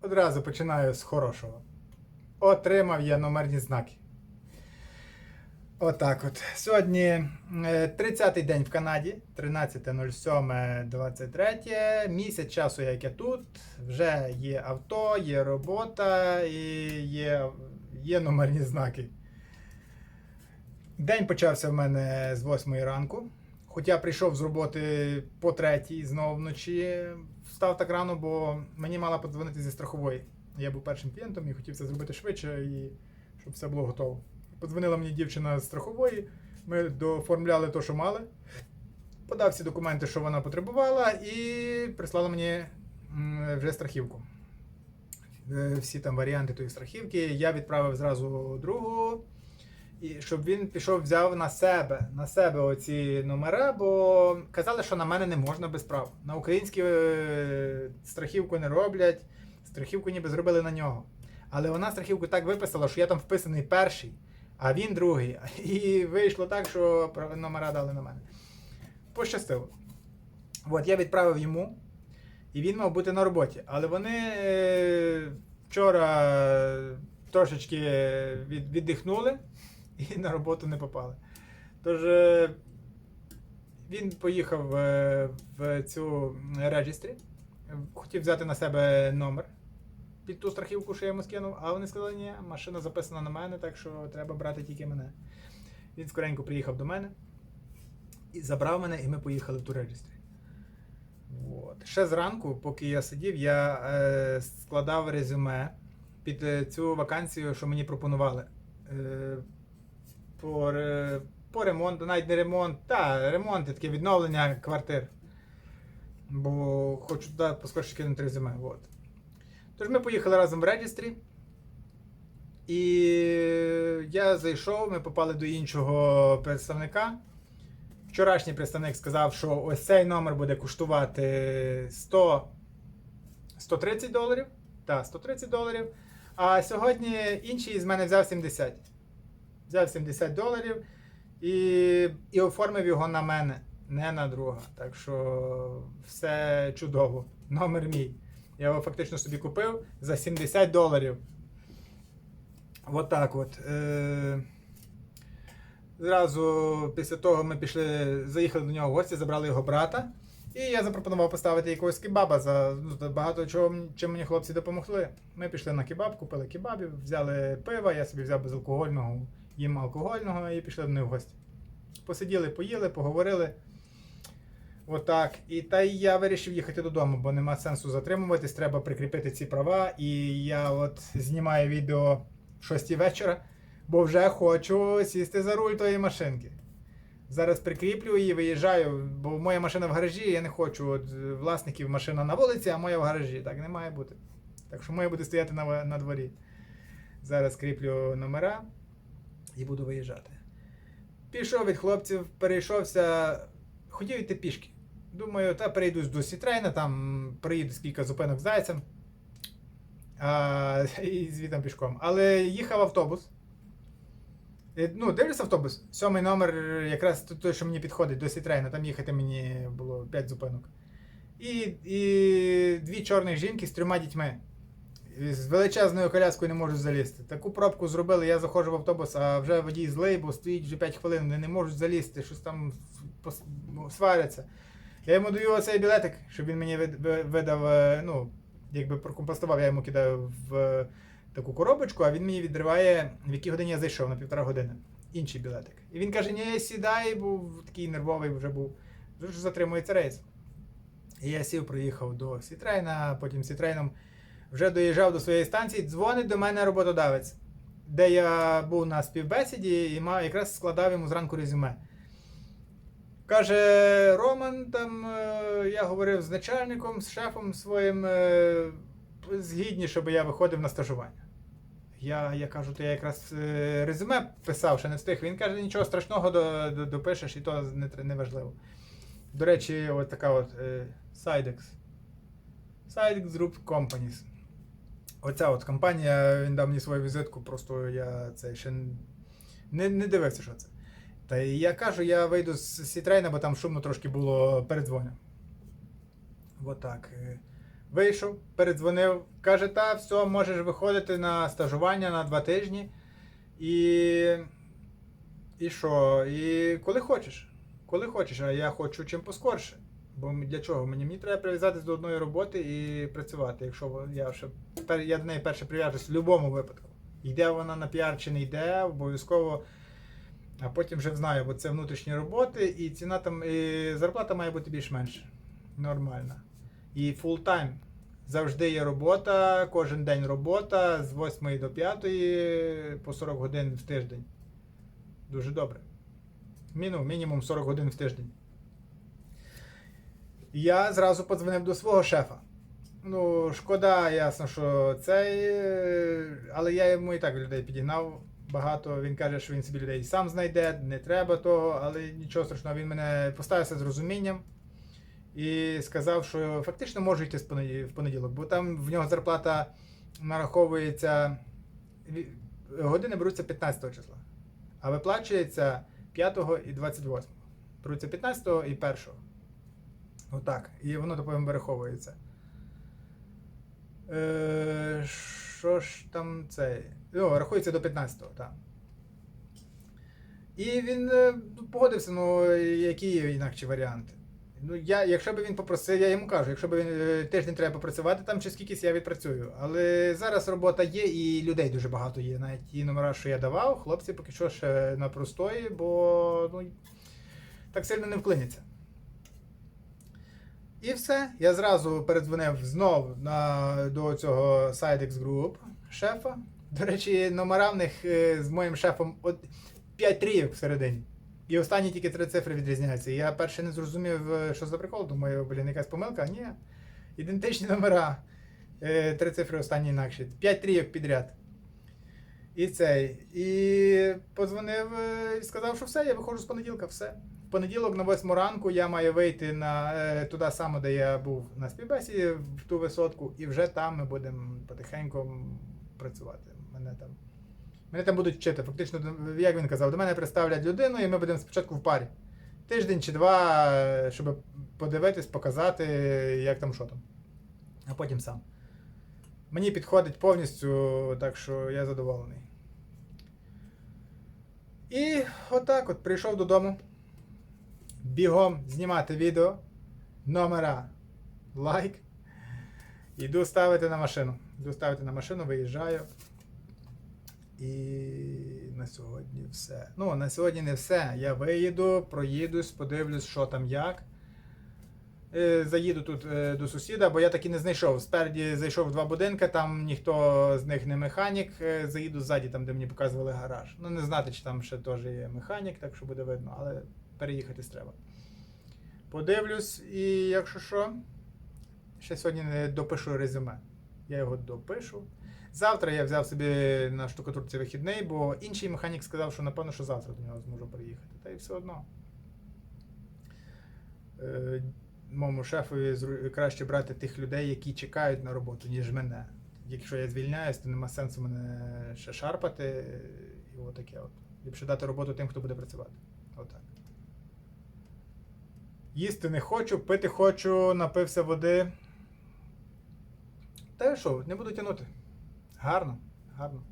Одразу починаю з хорошого. Отримав я номерні знаки. Отак от. Сьогодні е, 30-й день в Канаді, 13.07.23. Місяць часу, як я тут. Вже є авто, є робота і є, є номерні знаки. День почався в мене з 8 ранку. Хоча прийшов з роботи по третій, знову вночі. Встав так рано, бо мені мала подзвонити зі страхової. Я був першим клієнтом і хотів це зробити швидше, і щоб все було готово. Подзвонила мені дівчина з страхової, ми дооформляли те, що мали. Подав всі документи, що вона потребувала, і прислала мені вже страхівку. Е, Всі там варіанти тої страхівки. Я відправив зразу другу. І щоб він пішов, взяв на себе на себе оці номера, бо казали, що на мене не можна без прав. На українські е, страхівку не роблять, страхівку ніби зробили на нього. Але вона страхівку так виписала, що я там вписаний перший, а він другий. І вийшло так, що номера дали на мене. Пощастило. От я відправив йому, і він мав бути на роботі. Але вони е, вчора трошечки від, віддихнули і на роботу не попали. Тож е, він поїхав е, в цю реєстрі, хотів взяти на себе номер під ту страхівку, що я йому скинув, а вони сказали, ні, машина записана на мене, так що треба брати тільки мене. Він скоренько приїхав до мене і забрав мене, і ми поїхали в ту реєстрі. От. Ще зранку, поки я сидів, я е, складав резюме під е, цю вакансію, що мені пропонували. Е, по, по ремонту, навіть не ремонт, та ремонт і таке відновлення квартир. Бо хочу туди поскоріше кинути резюме. От. Тож ми поїхали разом в реєстрі. І я зайшов, ми попали до іншого представника. Вчорашній представник сказав, що ось цей номер буде коштувати 100, 130 доларів. Так, 130 доларів. А сьогодні інший з мене взяв 70. Взяв 70 доларів і, і оформив його на мене, не на друга. Так що все чудово. Номер мій. Я його фактично собі купив за 70 доларів. Отак от. Е- Зразу після того ми пішли, заїхали до нього в гості, забрали його брата. І я запропонував поставити якогось кебаба за ну, багато чого, чим мені хлопці допомогли. Ми пішли на кебаб, купили кебабів, взяли пива, я собі взяв безалкогольного, їм алкогольного і пішли до них в гості. Посиділи, поїли, поговорили. Отак. І та й я вирішив їхати додому, бо нема сенсу затримуватись, треба прикріпити ці права. І я от знімаю відео в 6 вечора, бо вже хочу сісти за руль тої машинки. Зараз прикріплю її, виїжджаю, бо моя машина в гаражі, я не хочу. От власників машина на вулиці, а моя в гаражі. Так не має бути. Так що моя буде стояти на, на дворі. Зараз кріплю номера і буду виїжджати. Пішов від хлопців, перейшовся, хотів йти пішки. Думаю, та перейду до Сітрейна, там приїду з кілька зупинок зайцем. А, і звідти пішком. Але їхав автобус. Е, Ну, дивлюсь автобус. Сьомий номер, якраз той, що мені підходить до Сітрейна, там їхати мені було 5 зупинок. І, і дві чорних жінки з трьома дітьми. З величезною коляскою не можуть залізти. Таку пробку зробили, я заходжу в автобус, а вже водій злий, бо стоїть вже 5 хвилин, вони не можуть залізти, щось там ну, сваряться. Я йому даю оцей білетик, щоб він мені видав, е, ну, якби прокомпостував, я йому кидаю в е, таку коробочку, а він мені відриває, в якій годині я зайшов, на півтора години. Інший білетик. І він каже: ні, сідай, був такий нервовий вже був. Дуже затримується рейс. І я сів, приїхав до Сітрейна, потім Сітрейном вже доїжджав до своєї станції, дзвонить до мене роботодавець, де я був на співбесіді і якраз складав йому зранку резюме. Каже, Роман, там е, я говорив з начальником, з шефом своїм, е, згідні, щоб я виходив на стажування. Я, я кажу, то я якраз е, резюме писав, ще не встиг. Він каже, нічого страшного до, до, допишеш, і то не, важливо. До речі, от така от Sidex. Sidex Group Companies. Оця от компанія, він дав мені свою візитку, просто я це ще не, не дивився, що це. Та я кажу, я вийду з Сітрейна, бо там шумно трошки було передзвоню. Отак. Е, Вийшов, передзвонив, каже, та все, можеш виходити на стажування на два тижні. І. І що? І коли хочеш. Коли хочеш, а я хочу чим поскорше. Бо для чого? Мені, мені треба прив'язатися до одної роботи і працювати. Якщо я ще я до неї перше прив'яжусь в будь-якому випадку. Йде вона на піар чи не йде, обов'язково. А потім вже знаю, бо це внутрішні роботи, і ціна там, і зарплата має бути більш-менш нормальна. І time. Завжди є робота, кожен день робота з 8 до 5 по 40 годин в тиждень. Дуже добре. Мінімум, мінімум 40 годин в тиждень. Я зразу подзвонив до свого шефа. Ну, шкода, ясно, що цей. Але я йому і так людей підігнав багато. Він каже, що він собі людей сам знайде, не треба того, але нічого страшного, він мене поставився з розумінням і сказав, що фактично можу йти в понеділок, бо там в нього зарплата нараховується. Години беруться 15 числа, а виплачується 5 і 28. Беруться 15 і 1. Отак. І воно потім вираховується. Е, що ж там це? Ну, рахується до 15-го, так. І він е, погодився, ну, які є інакші варіанти. Ну, я, якщо б він попросив, я йому кажу, якщо б він е, тиждень треба попрацювати, там чи скількись я відпрацюю. Але зараз робота є і людей дуже багато є. Навіть ті номера, що я давав, хлопці поки що ще на простої, бо ну, так сильно не вклиняться. І все. Я зразу передзвонив знов на, до цього Sidex Group шефа. До речі, номера в них е, з моїм шефом от 5 трійок всередині. І останні тільки три цифри відрізняються. Я перше не зрозумів, е, що за прикол. Думаю, блін, якась помилка. Ні. Ідентичні номера. Е, Три цифри останні інакші. П'ять трійок підряд. І цей. І подзвонив і сказав, що все, я виходжу з понеділка, все. Понеділок на 8 ранку я маю вийти на е, туди саме, де я був на співбесіді, в ту висотку, і вже там ми будемо потихеньку працювати. Мене там. Мене там будуть вчити. Фактично, як він казав, до мене представлять людину, і ми будемо спочатку в парі. Тиждень чи два, е, щоб подивитись, показати, як там що там. А потім сам. Мені підходить повністю, так що я задоволений. І отак от прийшов додому. Бігом знімати відео. Номера лайк. Іду ставити на машину. Іду ставити на машину, виїжджаю. І на сьогодні все. Ну, на сьогодні не все. Я виїду, проїдусь, подивлюсь, що там як. Е, Заїду тут е, до сусіда, бо я так і не знайшов. Спереді зайшов в два будинки, там ніхто з них не механік. Е, Заїду ззаді, там, де мені показували гараж. Ну, не знати, чи там ще теж є механік, так що буде видно, але переїхати треба. Подивлюсь, і якщо що, ще сьогодні не допишу резюме. Я його допишу. Завтра я взяв собі на штукатурці вихідний, бо інший механік сказав, що напевно, що завтра до нього зможу приїхати. Та й все одно. Е, моєму шефові краще брати тих людей, які чекають на роботу, ніж мене. Якщо я звільняюсь, то нема сенсу мене ще шарпати. І отаке от. Ліпше дати роботу тим, хто буде працювати. Отак. Їсти не хочу, пити хочу, напився води. Та що, не буду тягнути. Гарно, гарно.